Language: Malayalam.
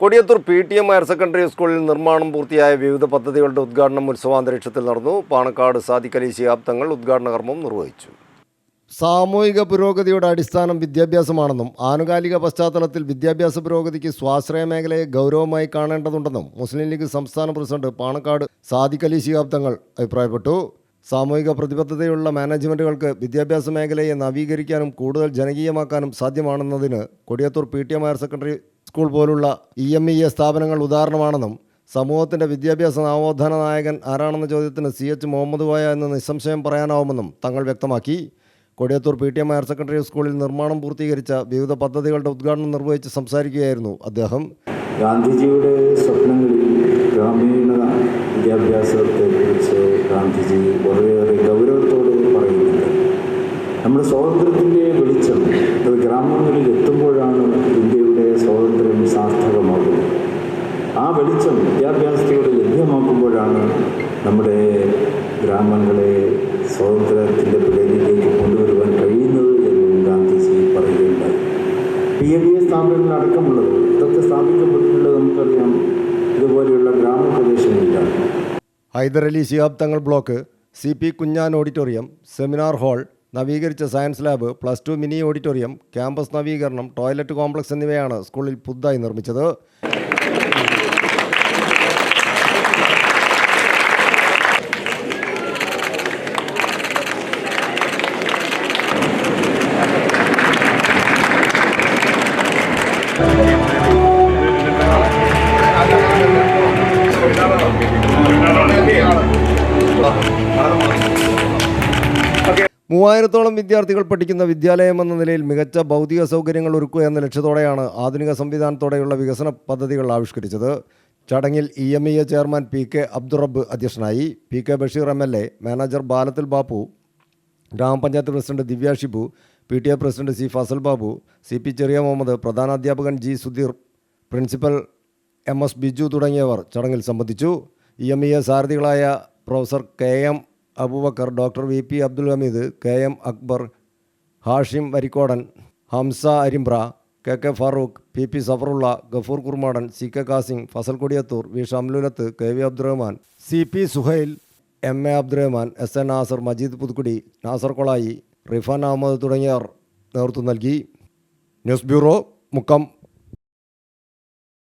Kodiyathur P T M higher secondary സ്കൂളിൽ നിർമ്മാണം പൂർത്തിയായ വിവിധ പദ്ധതികളുടെ ഉദ്ഘാടനം ഉത്സവാന്തരീക്ഷത്തിൽ നടന്നു. പാണക്കാട് സാദിഖലി ശിഹാബ് തങ്ങൾ ഉദ്ഘാടന കർമ്മം നിർവഹിച്ചു. സാമൂഹിക പുരോഗതിയുടെ അടിസ്ഥാനം വിദ്യാഭ്യാസമാണെന്നും ആനുകാലിക പശ്ചാത്തലത്തിൽ വിദ്യാഭ്യാസ പുരോഗതിക്ക് സ്വാശ്രയ മേഖലയെ ഗൗരവമായി കാണേണ്ടതുണ്ടെന്നും മുസ്ലിം ലീഗ് സംസ്ഥാന പ്രസിഡന്റ് പാണക്കാട് സാദിഖലി ശിഹാബ് തങ്ങൾ അഭിപ്രായപ്പെട്ടു. സാമൂഹിക പ്രതിബദ്ധതയുള്ള മാനേജ്മെന്റുകൾക്ക് വിദ്യാഭ്യാസ മേഖലയെ നവീകരിക്കാനും കൂടുതൽ ജനകീയമാക്കാനും സാധ്യമാണെന്നതിന് Kodiyathur P T M higher secondary school പോലുള്ള ഇ എം ഇ എ സ്ഥാപനങ്ങൾ ഉദാഹരണമാണെന്നും സമൂഹത്തിന്റെ വിദ്യാഭ്യാസ നവോത്ഥാന നായകൻ ആരാണെന്ന ചോദ്യത്തിന് സി എച്ച് മുഹമ്മദ് കോയ എന്ന് നിസ്സംശയം പറയാനാവുമെന്നും തങ്ങൾ വ്യക്തമാക്കി. Kodiyathur P T M higher secondary സ്കൂളിൽ നിർമ്മാണം പൂർത്തീകരിച്ച വിവിധ പദ്ധതികളുടെ ഉദ്ഘാടനം നിർവഹിച്ച് സംസാരിക്കുകയായിരുന്നു അദ്ദേഹം. ഗാന്ധിജിയുടെ സ്വപ്നങ്ങളിൽ ഗ്രാമീണ വിദ്യാഭ്യാസത്തെക്കുറിച്ച് ഗാന്ധിജി വളരെയേറെ ഗൗരവത്തോട് പറയുന്നുണ്ട്. നമ്മുടെ സ്വാതന്ത്ര്യത്തിന്റെ വെളിച്ചം അത് ഗ്രാമങ്ങളിൽ എത്തുമ്പോഴാണ് ഇന്ത്യയുടെ വെളിച്ചം വിദ്യാഭ്യാസത്തിലൂടെ ലഭ്യമാക്കുമ്പോഴാണ് നമ്മുടെ ഗ്രാമങ്ങളെ സ്വാതന്ത്ര്യത്തിന്റെ പിടലിലേക്ക് കൊണ്ടുവരുവാൻ കഴിയുന്നത് എന്നും ഗാന്ധിജി പറയുകയുണ്ടായി. പി എ ഡി സ്ഥാപനങ്ങൾ അടക്കമുള്ളത് ഇതൊക്കെ സ്ഥാപിക്കപ്പെട്ടിട്ടുള്ളത് നമുക്കറിയാം. ഇതുപോലെയുള്ള ഗ്രാമപ്രദേശങ്ങളിലാണ് Hyderali Shihab Thangal block C P Kunhan auditorium seminar hall നവീകരിച്ച science lab plus two mini auditorium campus നവീകരണം ടോയ്ലറ്റ് കോംപ്ലക്സ് എന്നിവയാണ് സ്കൂളിൽ പുതുതായി നിർമ്മിച്ചത്. മൂവായിരത്തോളം വിദ്യാർത്ഥികൾ പഠിക്കുന്ന വിദ്യാലയം എന്ന നിലയിൽ മികച്ച ഭൗതിക സൗകര്യങ്ങൾ ഒരുക്കുക എന്ന ലക്ഷ്യത്തോടെയാണ് ആധുനിക സംവിധാനത്തോടെയുള്ള വികസന പദ്ധതികൾ ആവിഷ്കരിച്ചത്. ചടങ്ങിൽ E M E A chairman P K Abdurab അധ്യക്ഷനായി. P K Basheer M L A manager Balathil Bappu ഗ്രാമപഞ്ചായത്ത് president Divya Shibu P T A president C Fasal Babu C P Cheriya Muhammad പ്രധാനാധ്യാപകൻ G Sudheer principal M S Biju തുടങ്ങിയവർ ചടങ്ങിൽ സംബന്ധിച്ചു. E M E A സാരഥികളായ professor K M Abubakar doctor V P Abdul Hameed K M Akbar Hashim Varikkodan Hamsa Arimbra K K Farooq P P Safarulla Gafoor Kurmadan C K Kasim Fasal Kodiyathur V Shamlulath K V Abdurahman C P Suhail M A Abdurahman S N Nasar Majeed Puthukkudi Nasar Kolayi Rifan Ahammed തുടങ്ങിയവർ നേതൃത്വം നൽകി. News bureau Mukkam.